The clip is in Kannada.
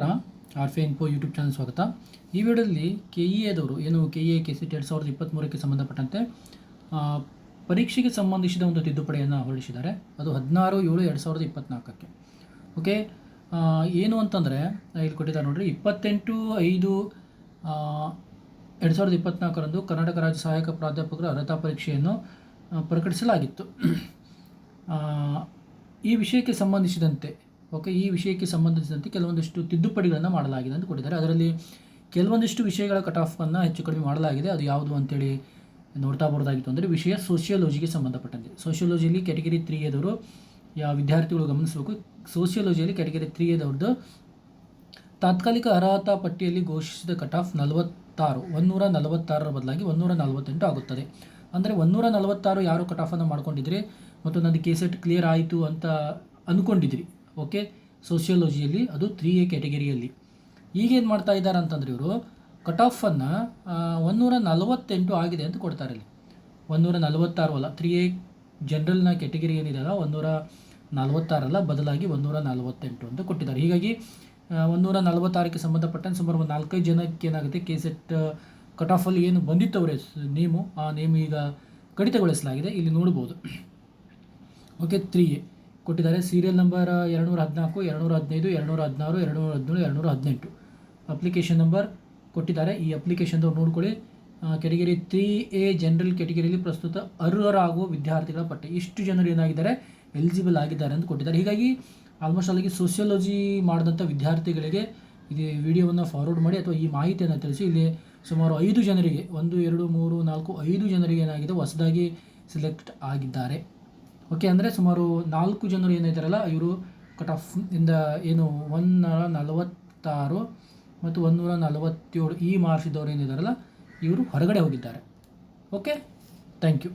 ಆರ್ ಫೆ ಇನ್ಫೋ ಯೂಟ್ಯೂಬ್ ಚಾನಲ್ ಸ್ವಾಗತ. ಈ ವಿಡಿಯೋದಲ್ಲಿ ಕೆ ಇ ಎದವರು ಏನು K E A K C ಎರಡು ಸಾವಿರದ ಇಪ್ಪತ್ತ್ಮೂರಕ್ಕೆ ಸಂಬಂಧಪಟ್ಟಂತೆ ಪರೀಕ್ಷೆಗೆ ಸಂಬಂಧಿಸಿದ ಒಂದು ತಿದ್ದುಪಡಿಯನ್ನು ಹೊರಡಿಸಿದ್ದಾರೆ. ಅದು ಹದಿನಾರು ಏಳು ಎರಡು ಸಾವಿರದ ಇಪ್ಪತ್ತ್ನಾಲ್ಕಕ್ಕೆ ಓಕೆ ಏನು ಅಂತಂದರೆ ಇಲ್ಲಿ ಕೊಟ್ಟಿದ್ದಾರೆ ನೋಡಿರಿ, ಇಪ್ಪತ್ತೆಂಟು ಐದು ಎರಡು ಸಾವಿರದ ಇಪ್ಪತ್ತ್ನಾಲ್ಕರಂದು ಕರ್ನಾಟಕ ರಾಜ್ಯ ಸಹಾಯಕ ಪ್ರಾಧ್ಯಾಪಕರ ಅರ್ಹತಾ ಪರೀಕ್ಷೆಯನ್ನು ಪ್ರಕಟಿಸಲಾಗಿತ್ತು. ಈ ವಿಷಯಕ್ಕೆ ಸಂಬಂಧಿಸಿದಂತೆ ಓಕೆ, ಈ ವಿಷಯಕ್ಕೆ ಸಂಬಂಧಿಸಿದಂತೆ ಕೆಲವೊಂದಿಷ್ಟು ತಿದ್ದುಪಡಿಗಳನ್ನು ಮಾಡಲಾಗಿದೆ ಅಂತ ಕೊಟ್ಟಿದ್ದಾರೆ. ಅದರಲ್ಲಿ ಕೆಲವೊಂದಿಷ್ಟು ವಿಷಯಗಳ ಕಟ್ ಆಫನ್ನು ಹೆಚ್ಚು ಕಡಿಮೆ ಮಾಡಲಾಗಿದೆ. ಅದು ಯಾವುದು ಅಂತೇಳಿ ನೋಡ್ತಾ ಬರೋದಾಗಿತ್ತು ಅಂದರೆ ವಿಷಯ ಸೋಷಿಯಾಲಜಿಗೆ ಸಂಬಂಧಪಟ್ಟಂತೆ. ಸೋಷಿಯಾಲಜಿಯಲ್ಲಿ ಕ್ಯಾಟಗರಿ ತ್ರೀ ಎದವರು ಯಾವ ವಿದ್ಯಾರ್ಥಿಗಳು ಗಮನಿಸಬೇಕು. ಸೋಷಿಯಾಲಜಿಯಲ್ಲಿ ಕ್ಯಾಟಗರಿ ತ್ರೀ ಎದವ್ರದ್ದು ತಾತ್ಕಾಲಿಕ ಅರ್ಹತಾ ಪಟ್ಟಿಯಲ್ಲಿ ಘೋಷಿಸಿದ ಕಟ್ ಆಫ್ ನಲವತ್ತಾರು, ಒಂದೂರ ನಲವತ್ತಾರರ ಬದಲಾಗಿ ಒಂದೂರ ನಲವತ್ತೆಂಟು ಆಗುತ್ತದೆ. ಅಂದರೆ ಒಂದೂರ ನಲವತ್ತಾರು ಯಾರು ಕಟ್ ಆಫನ್ನು ಮಾಡ್ಕೊಂಡಿದ್ರಿ ಮತ್ತು ನನ್ನ ಕೇಸೆಟ್ ಕ್ಲಿಯರ್ ಆಯಿತು ಅಂತ ಅಂದ್ಕೊಂಡಿದ್ರಿ ಓಕೆ ಸೋಷಿಯಾಲಜಿಯಲ್ಲಿ ಅದು ತ್ರೀ ಎ ಕ್ಯಾಟಗರಿಯಲ್ಲಿ ಈಗೇನು ಮಾಡ್ತಾ ಇದ್ದಾರೆ ಅಂತಂದ್ರೆ ಇವರು ಕಟ್ ಆಫನ್ನು ಒಂದೂರ ನಲವತ್ತೆಂಟು ಆಗಿದೆ ಅಂತ ಕೊಡ್ತಾರೆ ಇಲ್ಲಿ. ಒಂದೂರ ನಲವತ್ತಾರು ಅಲ್ಲ ತ್ರೀ ಎ ಜನರಲ್ನ ಕ್ಯಾಟಗರಿ ಏನಿದೆಯಲ್ಲ ಒಂದೂರ ನಲವತ್ತಾರಲ್ಲ ಬದಲಾಗಿ ಒಂದೂರ ನಲವತ್ತೆಂಟು ಅಂತ ಕೊಟ್ಟಿದ್ದಾರೆ. ಹೀಗಾಗಿ ಒಂದೂರ ನಲವತ್ತಾರಕ್ಕೆ ಸಂಬಂಧಪಟ್ಟಂತೆ ಸುಮಾರು ಒಂದು ನಾಲ್ಕೈದು ಜನಕ್ಕೆ ಏನಾಗುತ್ತೆ ಕೆ ಸೆಟ್ ಕಟ್ ಆಫಲ್ಲಿ ಏನು ಬಂದಿತ್ತು ಅವರೇ ನೇಮು, ಆ ನೇಮ್ ಈಗ ಕಡಿತಗೊಳಿಸಲಾಗಿದೆ. ಇಲ್ಲಿ ನೋಡ್ಬೋದು. ಓಕೆ ತ್ರೀ ಎ ಕೊಟ್ಟಿದ್ದಾರೆ. ಸೀರಿಯಲ್ ನಂಬರ್ ಎರಡುನೂರ ಹದಿನಾಲ್ಕು ಎರಡುನೂರ ಹದಿನೈದು ಎರಡುನೂರ ಹದಿನಾರು ಎರಡುನೂರ ಹದಿನೇಳು ಎರಡುನೂರ ಹದಿನೆಂಟು ಅಪ್ಲಿಕೇಶನ್ ನಂಬರ್ ಕೊಟ್ಟಿದ್ದಾರೆ. ಈ ಅಪ್ಲಿಕೇಶನ್ದವ್ರು ನೋಡ್ಕೊಳ್ಳಿ. ಕೆಟಗರಿ ತ್ರೀ ಎ ಜನರಲ್ ಕೆಟಗರಿಯಲ್ಲಿ ಪ್ರಸ್ತುತ ಅರ್ಹರಾಗುವ ವಿದ್ಯಾರ್ಥಿಗಳ ಪಟ್ಟಿ. ಇಷ್ಟು ಜನರು ಏನಾಗಿದ್ದಾರೆ? ಎಲಿಜಿಬಲ್ ಆಗಿದ್ದಾರೆ ಅಂತ ಕೊಟ್ಟಿದ್ದಾರೆ. ಹೀಗಾಗಿ ಆಲ್ಮೋಸ್ಟ್ ಅಲ್ಲಿಗೆ ಸೋಷಿಯಾಲಜಿ ಮಾಡಿದಂಥ ವಿದ್ಯಾರ್ಥಿಗಳಿಗೆ ಇದು ವಿಡಿಯೋವನ್ನು ಫಾರ್ವರ್ಡ್ ಮಾಡಿ ಅಥವಾ ಈ ಮಾಹಿತಿಯನ್ನು ತಿಳಿಸಿ. ಇಲ್ಲಿ ಸುಮಾರು ಐದು ಜನರಿಗೆ, ಒಂದು, ಎರಡು, ಮೂರು, ನಾಲ್ಕು, ಐದು ಜನರಿಗೆ ಏನಾಗಿದೆ? ಹೊಸದಾಗಿ ಸೆಲೆಕ್ಟ್ ಆಗಿದ್ದಾರೆ. ಓಕೆ ಅಂದರೆ ಸುಮಾರು ನಾಲ್ಕು ಜನರು ಏನಿದ್ದಾರಲ್ಲ ಇವರು ಕಟ್ ಆಫ್ ಇಂದ ಏನು ಒಂದೂರ ನಲವತ್ತಾರು ಮತ್ತು ಒಂದೂರ ನಲವತ್ತೇಳು ಈ ಮಾರ್ಕ್ಸ್ ಇದ್ದವ್ರು ಏನಿದ್ದಾರಲ್ಲ ಇವರು ಹೊರಗಡೆ ಹೋಗಿದ್ದಾರೆ. Okay thank you